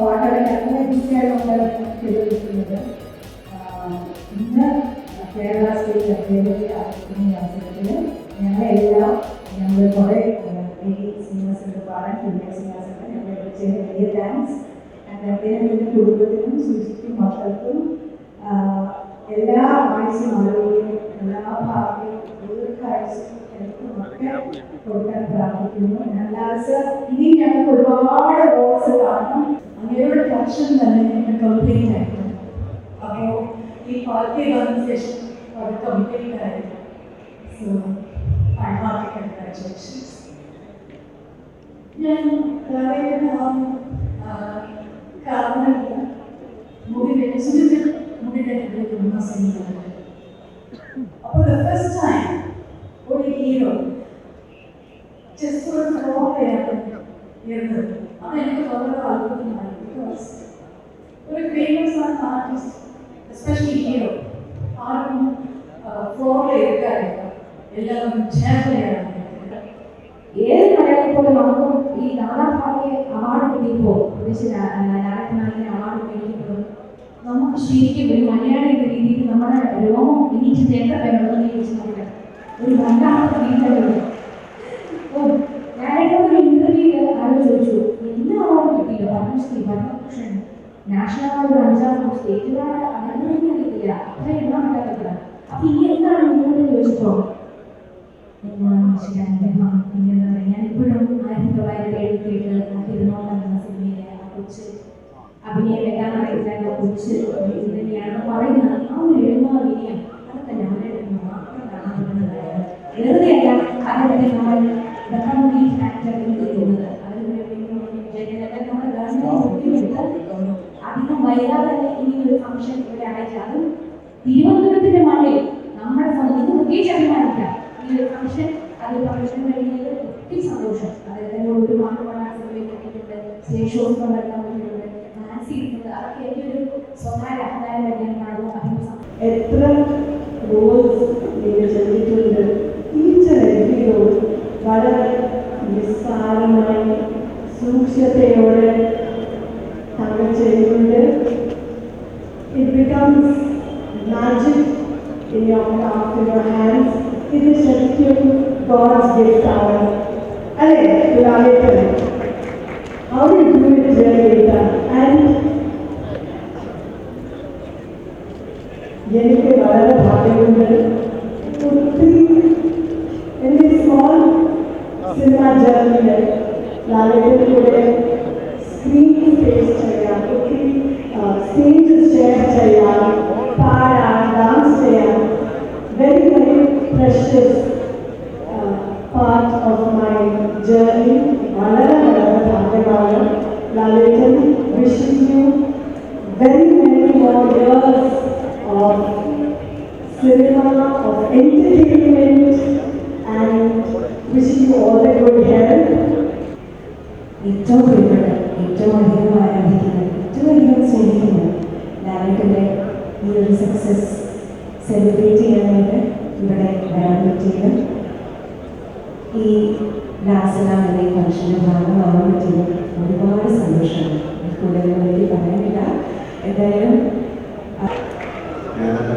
പാട്ടുകളെ അങ്ങനെ ഡീറ്റെയിലുള്ള ചെയ്തിരിക്കുന്നത് ഇന്ന് കേരള സ്റ്റേറ്റ് ആരംഭിക്കുന്ന ഈ അവസരത്തിൽ ഞങ്ങളെല്ലാം ഞങ്ങൾ കുറേ ഈ സിംഗേഴ്സിന്റെ പറയാൻ ജൂനിയർ സിംഗേഴ്സിന്റെ ഞങ്ങൾ വിളിച്ചതിന് വലിയ താങ്ക്സ് അദ്ദേഹത്തിന്റെ കുടുംബത്തിനും സുജിക്കും മക്കൾക്കും എല്ലാ ആയുസും ആരോഗ്യവും എല്ലാ ഭാഗ്യവും കൊടുക്കാൻ പ്രാർത്ഥിക്കുന്നു അല്ലാതെ ഇനി ഞങ്ങൾക്ക് ഒരുപാട് റോൾസ് കാണും അങ്ങനെയുള്ള ടെൻഷൻ തന്നെ ഞങ്ങൾക്ക് കംപ്ലീറ്റ് ആയിരുന്നു അപ്പോൾ ഈ പാർട്ടി ഓർഗനൈസേഷൻ അത് കംപ്ലീറ്റ് ആയിരുന്നു സോ ഐ ഹാർട്ടി കൺഗ്രാറ്റുലേഷൻസ് ഞാൻ കാരണമില്ല മുടി വെച്ചിട്ട് മുടി വെക്കുന്ന സമയത്ത് ഫേമസ് artists, especially ഹീറോ ആർക്കും ഫ്ലോറിൽ എടുക്കാറില്ല. എല്ലാവരും ചേർന്നയാണ് ഏത് മലയാളിപ്പോലും നമുക്കും ഈ ദാദാഭാഗ്യ അവാർഡ് കിട്ടിയപ്പോൾ പ്രത്യേകിച്ച് ഡയറക്ടറിനെ അവാർഡ് കിട്ടിയപ്പോൾ നമുക്ക് ശരിക്കും ഒരു മലയാളി എന്ന രീതിയിൽ നമ്മുടെ രോമം ഇനിച്ച് എത്ര പേരുണ്ടെന്ന് ചോദിച്ചു നോക്കട്ടെ. ഒരു രണ്ടാമത്തെ വീട്ടിലുണ്ട് ഓ ഞാനായിട്ട് ഒരു ഇന്റർവ്യൂ ആരും ചോദിച്ചു എല്ലാ അവാർഡും കിട്ടിയില്ല പത്മശ്രീ പത്മഭൂഷൺ. നാഷണൽ അവാർഡ് അഞ്ചാറ് സ്റ്റേറ്റ് അവാർഡ് അങ്ങനെ കിട്ടില്ല. അത്ര എണ്ണം ഉണ്ടാക്കത്തില്ല. അപ്പൊ ഇനി എന്താണ് നിങ്ങളുടെ ചോദിച്ചോ ഞാൻ ഇപ്പോഴും ആയിരത്തി തൊള്ളായിരത്തി എഴുപത്തി എട്ട് തിരുനോട്ടം സിനിമയിലെ ആ കൊച്ച് അഭിനയം വെക്കാൻ അറിയില്ല കൊച്ച് തന്നെയാണെന്ന് പറയുന്നത്. ആ ഒരു എഴുതുന്ന അഭിനയം അതൊക്കെ ഞങ്ങളുടെ മാത്രം കാണാൻ പറ്റുന്നതായിരുന്നു വെറുതെയല്ല അദ്ദേഹത്തെ നമ്മൾ ഈ ഫാക്ടറിൽ ചെയ്യുന്നത് അതിലൂടെ നമ്മുടെ ഗവൺമെന്റ് വൈകാതെ തന്നെ ഇനി ഫംഗ്ഷൻ ഇവിടെ അയച്ചു അതും തിരുവനന്തപുരത്തിന്റെ മണ്ണിൽ നമ്മുടെ സ്വന്തം പ്രത്യേകിച്ച് അഭിമാനിക്കാം ഈ ഒരു ഫംഗ്ഷൻ അത് ഫംഗ്ഷൻ കഴിഞ്ഞത് ഒത്തിരി സന്തോഷം. ഒരു മാർക്ക് പാടാൻ കിട്ടിയിട്ടുണ്ട് ശേഷവും കൊണ്ടുവരാൻ പറ്റിയിട്ടുണ്ട്. ഡാൻസ് അതൊക്കെ എന്റെ ഒരു സ്വകാര്യ അഭിപ്രായം തന്നെയാണ്. എത്ര റോൾസ് നിങ്ങൾ ചെയ്തിട്ടുണ്ട് ടീച്ചർ റോൾ വളരെ നിസ്സാരമായി സൂക്ഷ്മതയോടെ right now to your hands. It is a gift, God's gift hour. Allez, de la lettre. How do you do it, dear Rita? And Jenny के बारे में भागे हुए उतनी in this small cinema है लालेटर के लिए screen wishing you all the good health. ഏറ്റവും പ്രിയപ്പെട്ട ഏറ്റവും അധികം ആരാധിക്കുന്ന ഏറ്റവും അധികം സ്നേഹിക്കുന്ന ലാലേട്ടന്റെ ഈ ഒരു സക്സസ് സെലിബ്രേറ്റ് ചെയ്യാനായിട്ട് ഇവിടെ വരാൻ പറ്റിയത് ഈ ലാസന എന്ന ഫംഗ്ഷന്റെ ഭാഗമാകാൻ പറ്റിയത് ഒരുപാട് സന്തോഷമാണ് കൂടുതൽ എനിക്ക് പറയാനില്ല എന്തായാലും ഞാനെന്റെ